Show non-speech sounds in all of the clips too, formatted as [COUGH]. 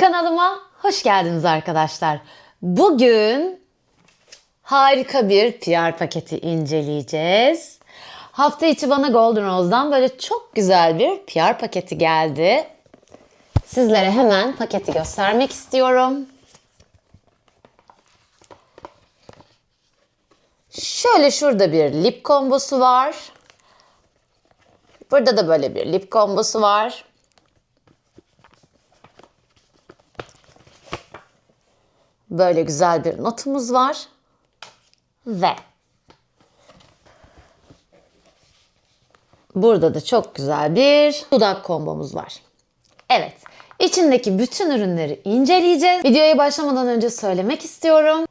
Kanalıma hoş geldiniz arkadaşlar. Bugün harika bir PR paketi inceleyeceğiz. Hafta içi bana Golden Rose'dan böyle çok güzel bir PR paketi geldi. Sizlere hemen paketi göstermek istiyorum. Şöyle şurada bir lip kombosu var. Burada da böyle bir lip kombosu var. Böyle güzel bir notumuz var. Ve burada da çok güzel bir dudak kombomuz var. Evet, içindeki bütün ürünleri inceleyeceğiz. Videoya başlamadan önce söylemek istiyorum.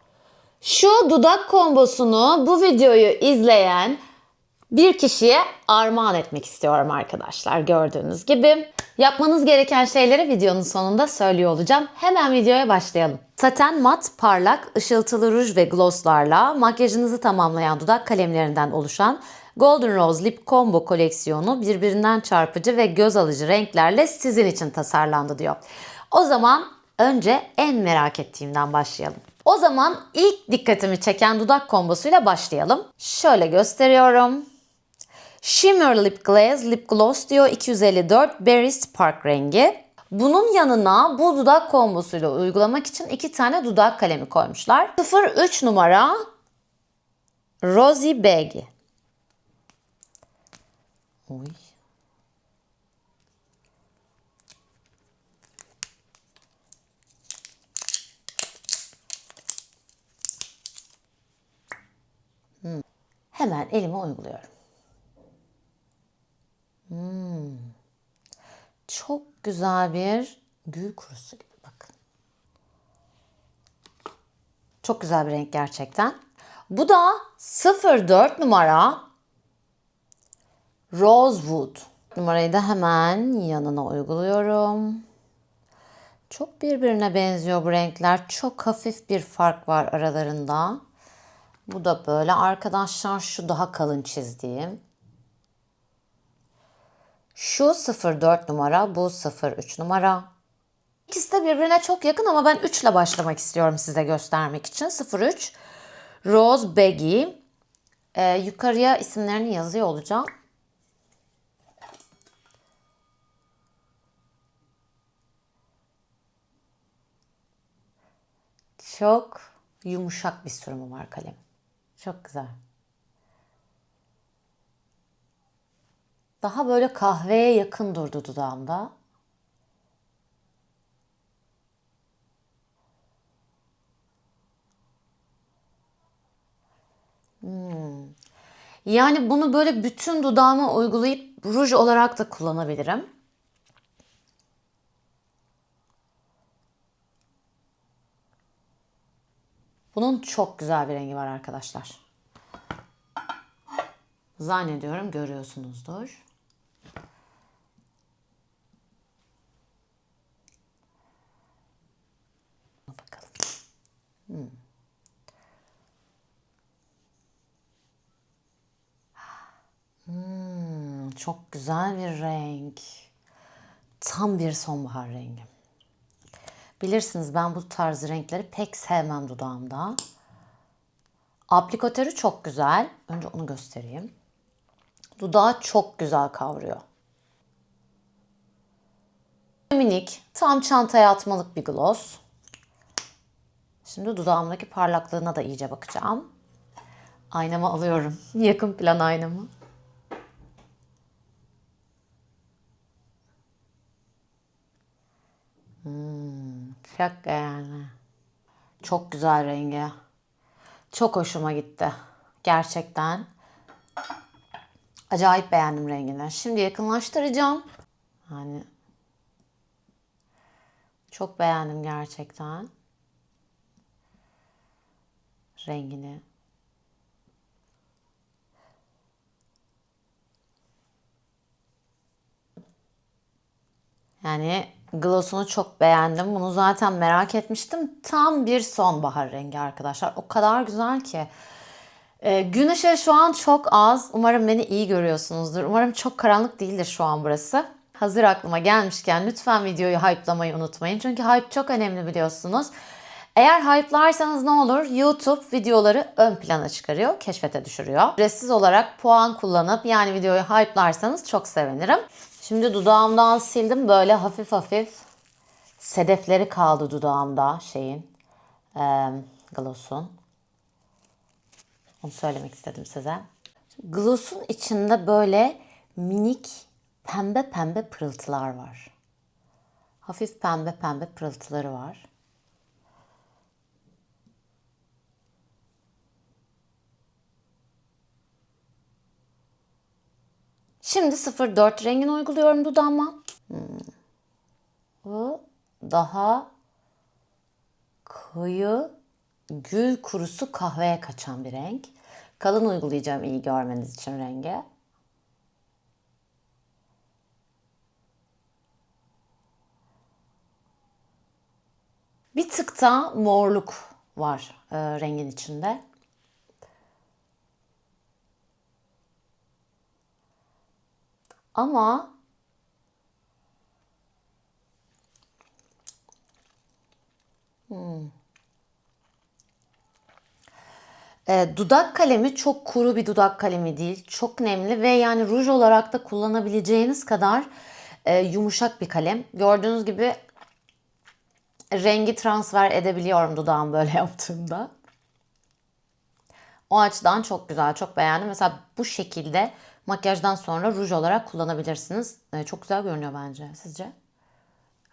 Şu dudak kombosunu bu videoyu izleyen bir kişiye armağan etmek istiyorum arkadaşlar gördüğünüz gibi. Yapmanız gereken şeyleri videonun sonunda söylüyor olacağım. Hemen videoya başlayalım. Saten mat, parlak, ışıltılı ruj ve glosslarla makyajınızı tamamlayan dudak kalemlerinden oluşan Golden Rose Lip Combo koleksiyonu birbirinden çarpıcı ve göz alıcı renklerle sizin için tasarlandı diyor. O zaman önce en merak ettiğimden başlayalım. O zaman ilk dikkatimi çeken dudak kombosuyla başlayalım. Şöyle gösteriyorum. Shimmer Lip Glaze Lip Gloss diyor 254 Berry Spark rengi. Bunun yanına bu dudak kombosuyla uygulamak için iki tane dudak kalemi koymuşlar. 03 numara Rosy Baggy. Oy. Hmm. Hemen elime uyguluyorum. Hmm. Çok güzel bir gül kurusu gibi bakın. Çok güzel bir renk gerçekten. Bu da 04 numara Rosewood. Numarayı da hemen yanına uyguluyorum. Çok birbirine benziyor bu renkler. Çok hafif bir fark var aralarında. Bu da böyle arkadaşlar şu daha kalın çizdiğim. Şu 04 numara, bu 03 numara. İkisi de birbirine çok yakın ama ben 3 ile başlamak istiyorum size göstermek için. 03 Rose Baggy. Ee, yukarıya isimlerini yazıyor olacağım. Çok yumuşak bir sürümü var kalem. Çok güzel. Daha böyle kahveye yakın durdu dudağımda. Hmm. Yani bunu böyle bütün dudağıma uygulayıp ruj olarak da kullanabilirim. Bunun çok güzel bir rengi var arkadaşlar. Zannediyorum görüyorsunuzdur. Hmm. Hmm, çok güzel bir renk. Tam bir sonbahar rengi. Bilirsiniz ben bu tarz renkleri pek sevmem dudağımda. Aplikatörü çok güzel. Önce onu göstereyim. Dudağı çok güzel kavruyor. Minik, tam çantaya atmalık bir gloss. Şimdi dudağımdaki parlaklığına da iyice bakacağım. Aynamı alıyorum. [LAUGHS] Yakın plan aynamı. Hmm, çok yani. Çok güzel rengi. Çok hoşuma gitti. Gerçekten. Acayip beğendim rengini. Şimdi yakınlaştıracağım. Hani çok beğendim gerçekten. Rengini. Yani gloss'unu çok beğendim. Bunu zaten merak etmiştim. Tam bir sonbahar rengi arkadaşlar. O kadar güzel ki. Ee, gün ışığı şu an çok az. Umarım beni iyi görüyorsunuzdur. Umarım çok karanlık değildir şu an burası. hazır aklıma gelmişken lütfen videoyu hype'lamayı unutmayın. Çünkü hype çok önemli biliyorsunuz. Eğer hype'larsanız ne olur? YouTube videoları ön plana çıkarıyor, keşfete düşürüyor. Ücretsiz olarak puan kullanıp yani videoyu hype'larsanız çok sevinirim. Şimdi dudağımdan sildim böyle hafif hafif sedefleri kaldı dudağımda şeyin, e, gloss'un. Onu söylemek istedim size. Gloss'un içinde böyle minik pembe pembe pırıltılar var. Hafif pembe pembe pırıltıları var. Şimdi 04 rengini uyguluyorum dudağıma. Hmm. Bu daha koyu gül kurusu kahveye kaçan bir renk. Kalın uygulayacağım iyi görmeniz için rengi. Bir tık da morluk var e, rengin içinde. Ama E, dudak kalemi çok kuru bir dudak kalemi değil. Çok nemli ve yani ruj olarak da kullanabileceğiniz kadar e, yumuşak bir kalem. Gördüğünüz gibi rengi transfer edebiliyorum dudağım böyle [LAUGHS] yaptığımda. O açıdan çok güzel, çok beğendim. Mesela bu şekilde makyajdan sonra ruj olarak kullanabilirsiniz. E, çok güzel görünüyor bence. Sizce?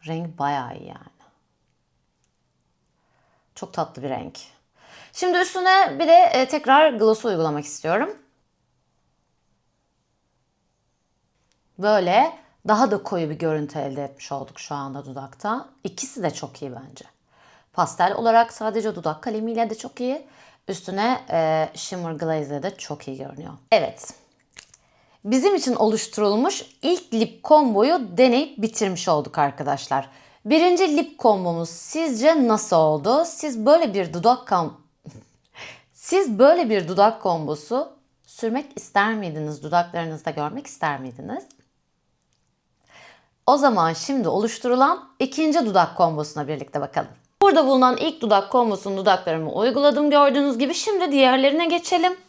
Renk bayağı iyi yani. Çok tatlı bir renk. Şimdi üstüne bir de e, tekrar gloss uygulamak istiyorum. Böyle daha da koyu bir görüntü elde etmiş olduk şu anda dudakta. İkisi de çok iyi bence. Pastel olarak sadece dudak kalemiyle de çok iyi. Üstüne e, shimmer glaze de çok iyi görünüyor. Evet. Bizim için oluşturulmuş ilk lip komboyu deneyip bitirmiş olduk arkadaşlar. Birinci lip kombomuz sizce nasıl oldu? Siz böyle bir dudak kam [LAUGHS] Siz böyle bir dudak kombosu sürmek ister miydiniz? Dudaklarınızda görmek ister miydiniz? O zaman şimdi oluşturulan ikinci dudak kombosuna birlikte bakalım. Burada bulunan ilk dudak kombosunu dudaklarıma uyguladım gördüğünüz gibi. Şimdi diğerlerine geçelim.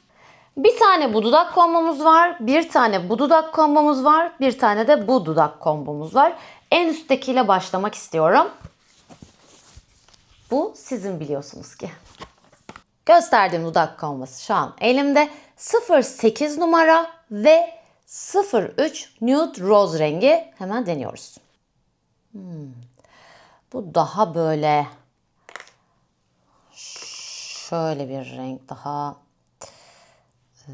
Bir tane bu dudak kombomuz var, bir tane bu dudak kombomuz var, bir tane de bu dudak kombomuz var. En üsttekiyle başlamak istiyorum. Bu sizin biliyorsunuz ki. Gösterdiğim dudak kombosu şu an elimde 08 numara ve 03 Nude Rose rengi. Hemen deniyoruz. Hmm. Bu daha böyle şöyle bir renk daha e,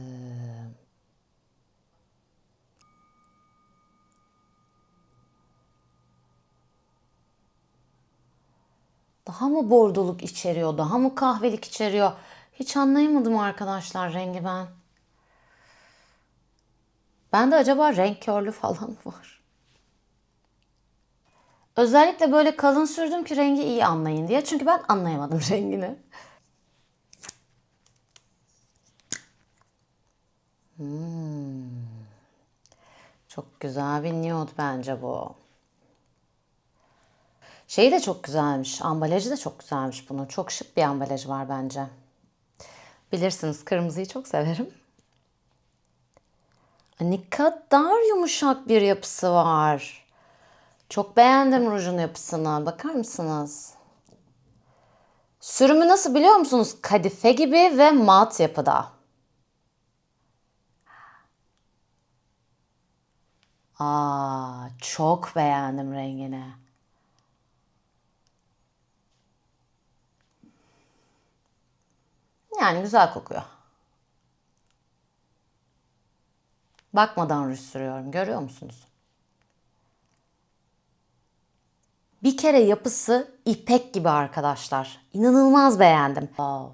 daha mı bordoluk içeriyor, daha mı kahvelik içeriyor? Hiç anlayamadım arkadaşlar rengi ben. Ben de acaba renk körlüğü falan mı var? Özellikle böyle kalın sürdüm ki rengi iyi anlayın diye. Çünkü ben anlayamadım [LAUGHS] rengini. Hmm. Çok güzel bir nude bence bu. Şeyi de çok güzelmiş. Ambalajı da çok güzelmiş bunun. Çok şık bir ambalajı var bence. Bilirsiniz kırmızıyı çok severim. Ne kadar yumuşak bir yapısı var. Çok beğendim rujun yapısını. Bakar mısınız? Sürümü nasıl biliyor musunuz? Kadife gibi ve mat yapıda. Aa, çok beğendim rengini. Yani güzel kokuyor. Bakmadan ruj sürüyorum. Görüyor musunuz? Bir kere yapısı ipek gibi arkadaşlar. İnanılmaz beğendim. Wow.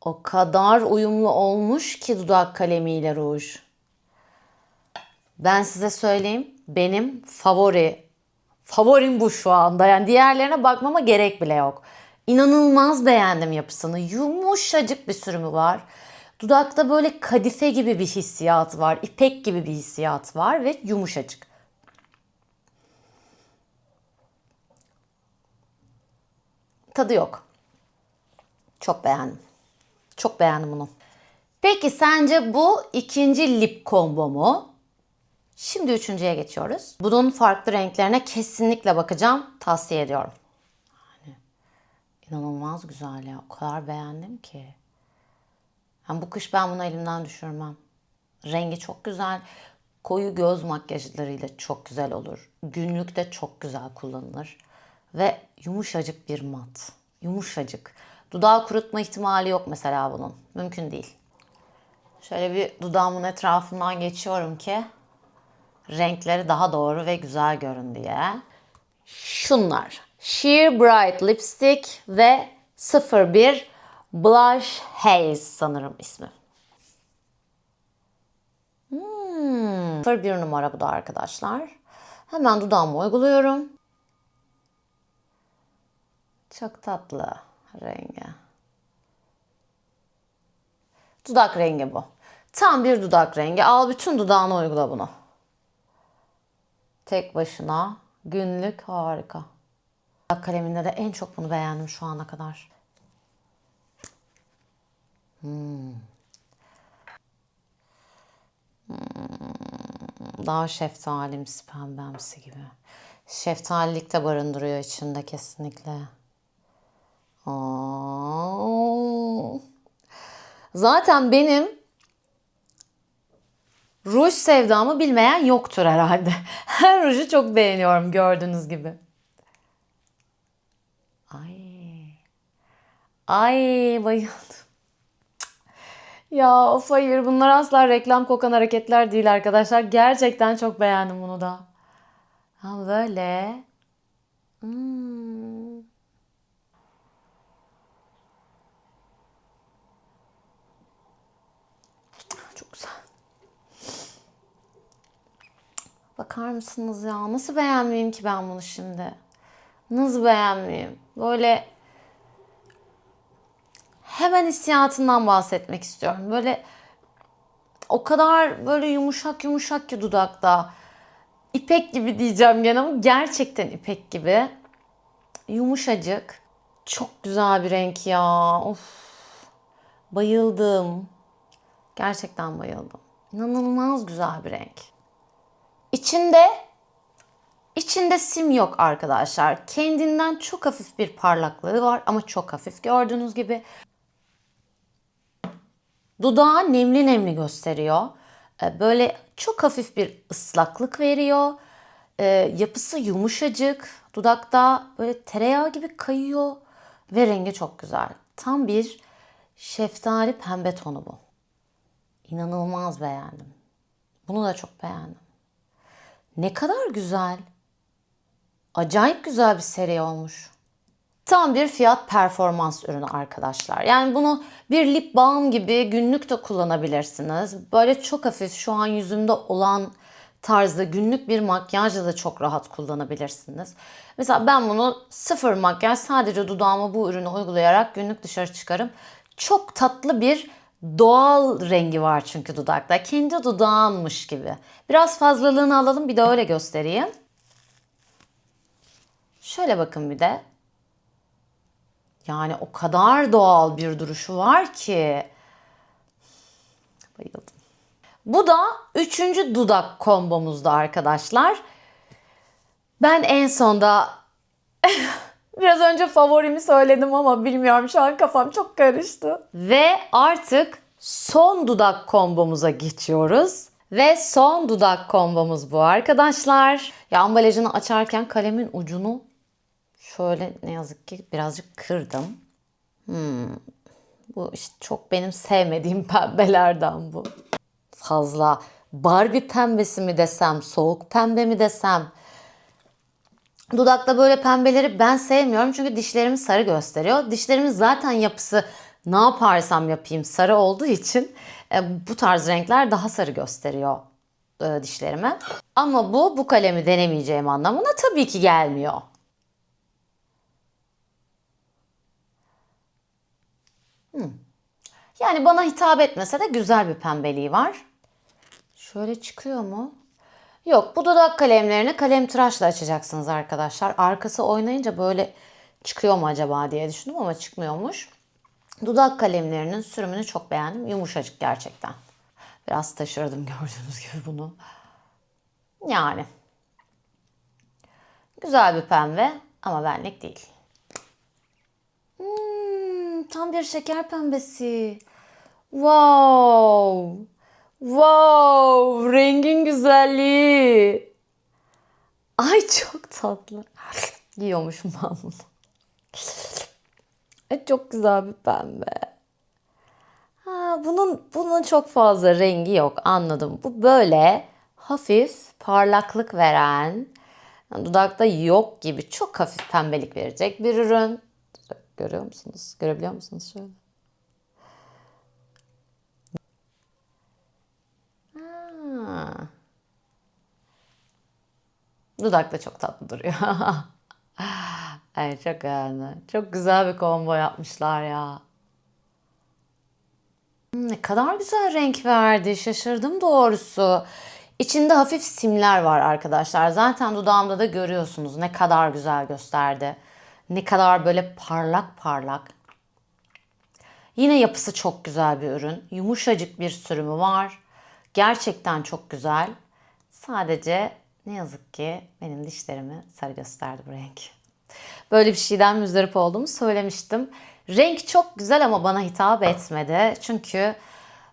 O kadar uyumlu olmuş ki dudak kalemiyle ruj. Ben size söyleyeyim. Benim favori favorim bu şu anda. Yani diğerlerine bakmama gerek bile yok. İnanılmaz beğendim yapısını. Yumuşacık bir sürümü var. Dudakta böyle kadife gibi bir hissiyat var. ipek gibi bir hissiyat var ve yumuşacık. Tadı yok. Çok beğendim. Çok beğendim bunu. Peki sence bu ikinci lip combo mu? Şimdi üçüncüye geçiyoruz. Bunun farklı renklerine kesinlikle bakacağım. Tavsiye ediyorum. Yani inanılmaz güzel ya. O kadar beğendim ki. Yani bu kış ben bunu elimden düşürmem. Rengi çok güzel. Koyu göz makyajlarıyla çok güzel olur. Günlükte çok güzel kullanılır. Ve yumuşacık bir mat. Yumuşacık. Dudağı kurutma ihtimali yok mesela bunun. Mümkün değil. Şöyle bir dudağımın etrafından geçiyorum ki renkleri daha doğru ve güzel görün diye. Şunlar. Sheer Bright Lipstick ve 01 Blush Haze sanırım ismi. Hmm. 01 numara bu da arkadaşlar. Hemen dudağıma uyguluyorum. Çok tatlı rengi. Dudak rengi bu. Tam bir dudak rengi. Al bütün dudağına uygula bunu. Tek başına günlük harika. Dudak kaleminde de en çok bunu beğendim şu ana kadar. Hmm. Hmm, Daha şeftalimsi, pembemsi gibi. Şeftalilik de barındırıyor içinde kesinlikle. Zaten benim ruj sevdamı bilmeyen yoktur herhalde. [LAUGHS] Her ruju çok beğeniyorum gördüğünüz gibi. Ay. Ay bayıldım. Ya of hayır bunlar asla reklam kokan hareketler değil arkadaşlar. Gerçekten çok beğendim bunu da. Ha böyle. Hmm. Çok güzel. Bakar mısınız ya? Nasıl beğenmeyeyim ki ben bunu şimdi? Nasıl beğenmeyeyim? Böyle hemen hissiyatından bahsetmek istiyorum. Böyle o kadar böyle yumuşak yumuşak ki dudakta. İpek gibi diyeceğim gene ama gerçekten ipek gibi. Yumuşacık. Çok güzel bir renk ya. Of. Bayıldım. Gerçekten bayıldım. İnanılmaz güzel bir renk. İçinde içinde sim yok arkadaşlar. Kendinden çok hafif bir parlaklığı var ama çok hafif gördüğünüz gibi. Dudağı nemli nemli gösteriyor. Ee, Böyle çok hafif bir ıslaklık veriyor. Ee, yapısı yumuşacık. Dudakta böyle tereyağı gibi kayıyor. Ve rengi çok güzel. Tam bir şeftali pembe tonu bu. İnanılmaz beğendim. Bunu da çok beğendim. Ne kadar güzel. Acayip güzel bir seri olmuş. Tam bir fiyat performans ürünü arkadaşlar. Yani bunu bir lip balm gibi günlük de kullanabilirsiniz. Böyle çok hafif şu an yüzümde olan tarzda günlük bir makyajla da çok rahat kullanabilirsiniz. Mesela ben bunu sıfır makyaj sadece dudağıma bu ürünü uygulayarak günlük dışarı çıkarım. Çok tatlı bir doğal rengi var çünkü dudakta. Kendi dudağınmış gibi. Biraz fazlalığını alalım bir de öyle göstereyim. Şöyle bakın bir de. Yani o kadar doğal bir duruşu var ki. Bayıldım. Bu da üçüncü dudak kombomuzda arkadaşlar. Ben en sonda [LAUGHS] biraz önce favorimi söyledim ama bilmiyorum şu an kafam çok karıştı. Ve artık son dudak kombomuza geçiyoruz. Ve son dudak kombomuz bu arkadaşlar. Ya ambalajını açarken kalemin ucunu şöyle ne yazık ki birazcık kırdım. Hmm. Bu işte çok benim sevmediğim [LAUGHS] pembelerden bu. Fazla Barbie pembesi mi desem, soğuk pembe mi desem. Dudakta böyle pembeleri ben sevmiyorum çünkü dişlerimi sarı gösteriyor. Dişlerimin zaten yapısı ne yaparsam yapayım sarı olduğu için e, bu tarz renkler daha sarı gösteriyor e, dişlerime. Ama bu bu kalemi denemeyeceğim anlamına tabii ki gelmiyor. Yani bana hitap etmese de güzel bir pembeliği var. Şöyle çıkıyor mu? Yok bu dudak kalemlerini kalem tıraşla açacaksınız arkadaşlar. Arkası oynayınca böyle çıkıyor mu acaba diye düşündüm ama çıkmıyormuş. Dudak kalemlerinin sürümünü çok beğendim. Yumuşacık gerçekten. Biraz taşırdım [LAUGHS] gördüğünüz gibi bunu. Yani. Güzel bir pembe ama benlik değil. Hmm, tam bir şeker pembesi. Wow. Wow, rengin güzelliği. Ay çok tatlı. Yiyormuşum ben bunu. Ay, çok güzel bir pembe. Ha, bunun bunun çok fazla rengi yok anladım. Bu böyle hafif parlaklık veren, dudakta yok gibi çok hafif pembelik verecek bir ürün. Görüyor musunuz? Görebiliyor musunuz şöyle? Ha. Dudak da çok tatlı duruyor. [LAUGHS] Ay çok beğendim. Çok güzel bir combo yapmışlar ya. Hmm, Ne kadar güzel renk verdi. Şaşırdım doğrusu. İçinde hafif simler var arkadaşlar. Zaten dudağımda da görüyorsunuz ne kadar güzel gösterdi. Ne kadar böyle parlak parlak. Yine yapısı çok güzel bir ürün. Yumuşacık bir sürümü var. Gerçekten çok güzel. Sadece ne yazık ki benim dişlerimi sarı gösterdi bu renk. Böyle bir şeyden müzdarip olduğumu söylemiştim. Renk çok güzel ama bana hitap etmedi. Çünkü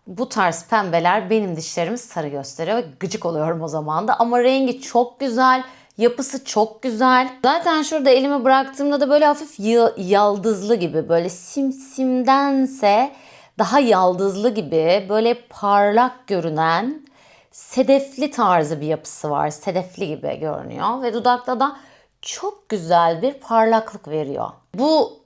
bu tarz pembeler benim dişlerimi sarı gösteriyor ve gıcık oluyorum o zaman da. Ama rengi çok güzel, yapısı çok güzel. Zaten şurada elimi bıraktığımda da böyle hafif y- yaldızlı gibi, böyle simsimdense daha yaldızlı gibi, böyle parlak görünen sedefli tarzı bir yapısı var. Sedefli gibi görünüyor ve dudakta da çok güzel bir parlaklık veriyor. Bu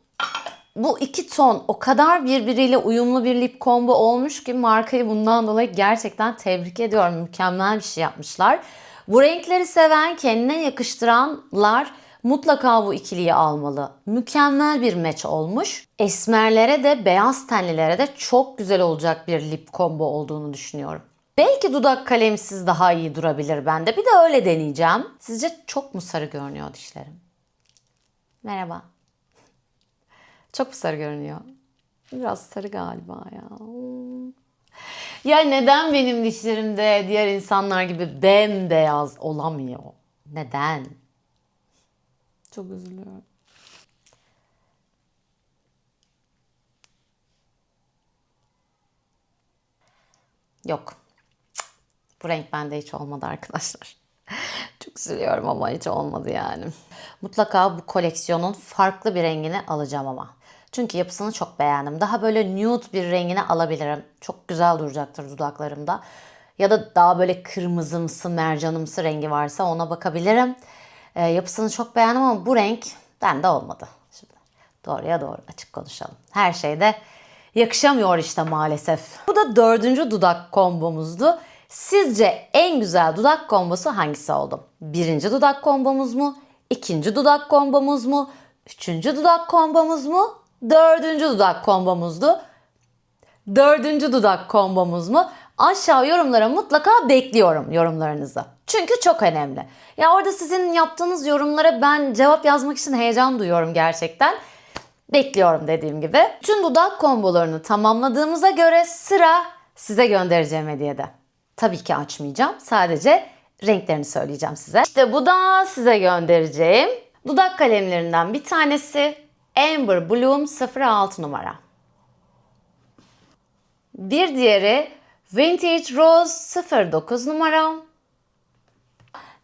bu iki ton o kadar birbiriyle uyumlu bir lip combo olmuş ki markayı bundan dolayı gerçekten tebrik ediyorum. Mükemmel bir şey yapmışlar. Bu renkleri seven, kendine yakıştıranlar mutlaka bu ikiliyi almalı. Mükemmel bir match olmuş. Esmerlere de beyaz tenlilere de çok güzel olacak bir lip combo olduğunu düşünüyorum. Belki dudak kalemsiz daha iyi durabilir bende. Bir de öyle deneyeceğim. Sizce çok mu sarı görünüyor dişlerim? Merhaba. [LAUGHS] Çok mu sarı görünüyor? Biraz sarı galiba ya. Ya neden benim dişlerimde diğer insanlar gibi bembeyaz olamıyor? Neden? Çok üzülüyorum. Yok. Bu renk bende hiç olmadı arkadaşlar. [LAUGHS] Çok üzülüyorum ama hiç olmadı yani. Mutlaka bu koleksiyonun farklı bir rengini alacağım ama. Çünkü yapısını çok beğendim. Daha böyle nude bir rengini alabilirim. Çok güzel duracaktır dudaklarımda. Ya da daha böyle kırmızımsı, mercanımsı rengi varsa ona bakabilirim. Ee, yapısını çok beğendim ama bu renk bende olmadı. Şimdi doğruya doğru açık konuşalım. Her şeyde yakışamıyor işte maalesef. Bu da dördüncü dudak kombomuzdu. Sizce en güzel dudak kombosu hangisi oldu? Birinci dudak kombomuz mu? İkinci dudak kombomuz mu? Üçüncü dudak kombomuz mu? Dördüncü dudak kombomuzdu. Dördüncü dudak kombomuz mu? Aşağı yorumlara mutlaka bekliyorum yorumlarınızı. Çünkü çok önemli. Ya orada sizin yaptığınız yorumlara ben cevap yazmak için heyecan duyuyorum gerçekten. Bekliyorum dediğim gibi. Tüm dudak kombolarını tamamladığımıza göre sıra size göndereceğim hediyede. Tabii ki açmayacağım. Sadece renklerini söyleyeceğim size. İşte bu da size göndereceğim. Dudak kalemlerinden bir tanesi Amber Bloom 06 numara. Bir diğeri Vintage Rose 09 numara.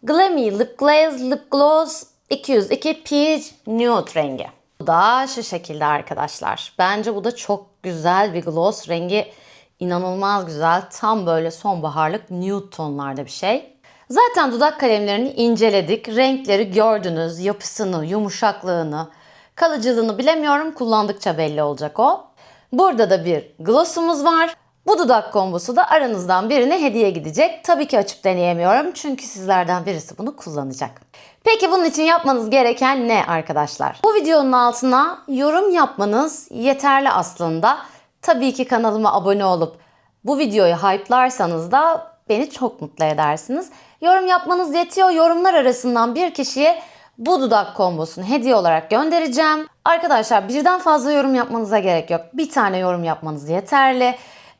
Glammy Lip Glaze Lip Gloss 202 Peach Nude rengi. Bu da şu şekilde arkadaşlar. Bence bu da çok güzel bir gloss. Rengi inanılmaz güzel. Tam böyle sonbaharlık nude tonlarda bir şey. Zaten dudak kalemlerini inceledik. Renkleri gördünüz. Yapısını, yumuşaklığını, kalıcılığını bilemiyorum. Kullandıkça belli olacak o. Burada da bir glossumuz var. Bu dudak kombosu da aranızdan birine hediye gidecek. Tabii ki açıp deneyemiyorum çünkü sizlerden birisi bunu kullanacak. Peki bunun için yapmanız gereken ne arkadaşlar? Bu videonun altına yorum yapmanız yeterli aslında. Tabii ki kanalıma abone olup bu videoyu hype'larsanız da beni çok mutlu edersiniz. Yorum yapmanız yetiyor. Yorumlar arasından bir kişiye bu dudak kombosunu hediye olarak göndereceğim. Arkadaşlar birden fazla yorum yapmanıza gerek yok. Bir tane yorum yapmanız yeterli.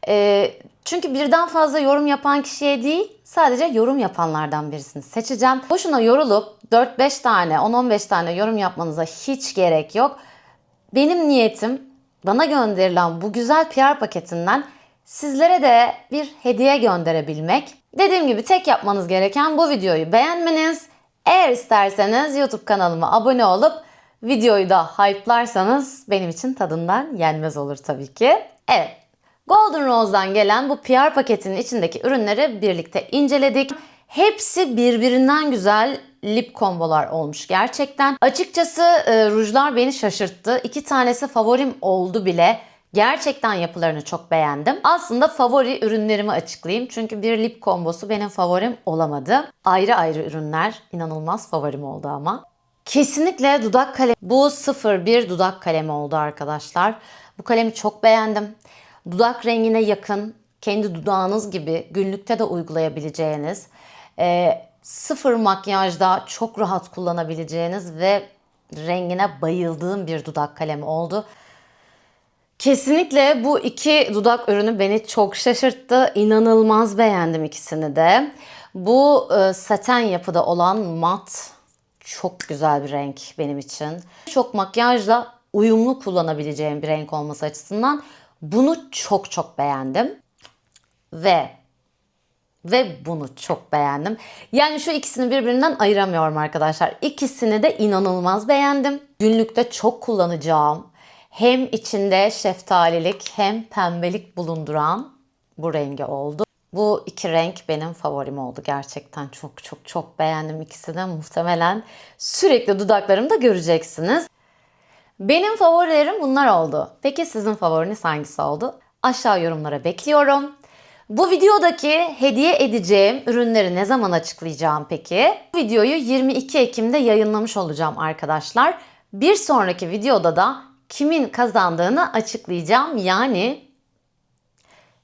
Ee, çünkü birden fazla yorum yapan kişiye değil sadece yorum yapanlardan birisini seçeceğim. Boşuna yorulup 4-5 tane 10-15 tane yorum yapmanıza hiç gerek yok. Benim niyetim bana gönderilen bu güzel PR paketinden sizlere de bir hediye gönderebilmek. Dediğim gibi tek yapmanız gereken bu videoyu beğenmeniz. Eğer isterseniz YouTube kanalıma abone olup videoyu da hype'larsanız benim için tadından yenmez olur tabii ki. Evet. Golden Rose'dan gelen bu PR paketinin içindeki ürünleri birlikte inceledik. Hepsi birbirinden güzel lip kombolar olmuş gerçekten. Açıkçası e, rujlar beni şaşırttı. İki tanesi favorim oldu bile. Gerçekten yapılarını çok beğendim. Aslında favori ürünlerimi açıklayayım. Çünkü bir lip kombosu benim favorim olamadı. Ayrı ayrı ürünler inanılmaz favorim oldu ama. Kesinlikle dudak kalemi. Bu 01 dudak kalemi oldu arkadaşlar. Bu kalemi çok beğendim. Dudak rengine yakın, kendi dudağınız gibi günlükte de uygulayabileceğiniz, e, sıfır makyajda çok rahat kullanabileceğiniz ve rengine bayıldığım bir dudak kalemi oldu. Kesinlikle bu iki dudak ürünü beni çok şaşırttı. İnanılmaz beğendim ikisini de. Bu e, saten yapıda olan mat çok güzel bir renk benim için. Çok makyajla uyumlu kullanabileceğim bir renk olması açısından bunu çok çok beğendim. Ve ve bunu çok beğendim. Yani şu ikisini birbirinden ayıramıyorum arkadaşlar. İkisini de inanılmaz beğendim. Günlükte çok kullanacağım. Hem içinde şeftalilik hem pembelik bulunduran bu rengi oldu. Bu iki renk benim favorim oldu gerçekten. Çok çok çok beğendim ikisini. Muhtemelen sürekli dudaklarımda göreceksiniz. Benim favorilerim bunlar oldu. Peki sizin favoriniz hangisi oldu? Aşağı yorumlara bekliyorum. Bu videodaki hediye edeceğim ürünleri ne zaman açıklayacağım peki? Bu videoyu 22 Ekim'de yayınlamış olacağım arkadaşlar. Bir sonraki videoda da kimin kazandığını açıklayacağım. Yani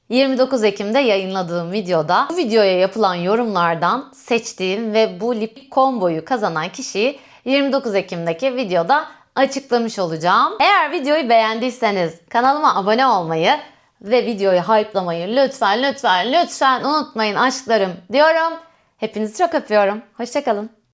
29 Ekim'de yayınladığım videoda bu videoya yapılan yorumlardan seçtiğim ve bu lip komboyu kazanan kişiyi 29 Ekim'deki videoda açıklamış olacağım. Eğer videoyu beğendiyseniz kanalıma abone olmayı ve videoyu hype'lamayı lütfen lütfen lütfen unutmayın aşklarım diyorum. Hepinizi çok öpüyorum. Hoşçakalın.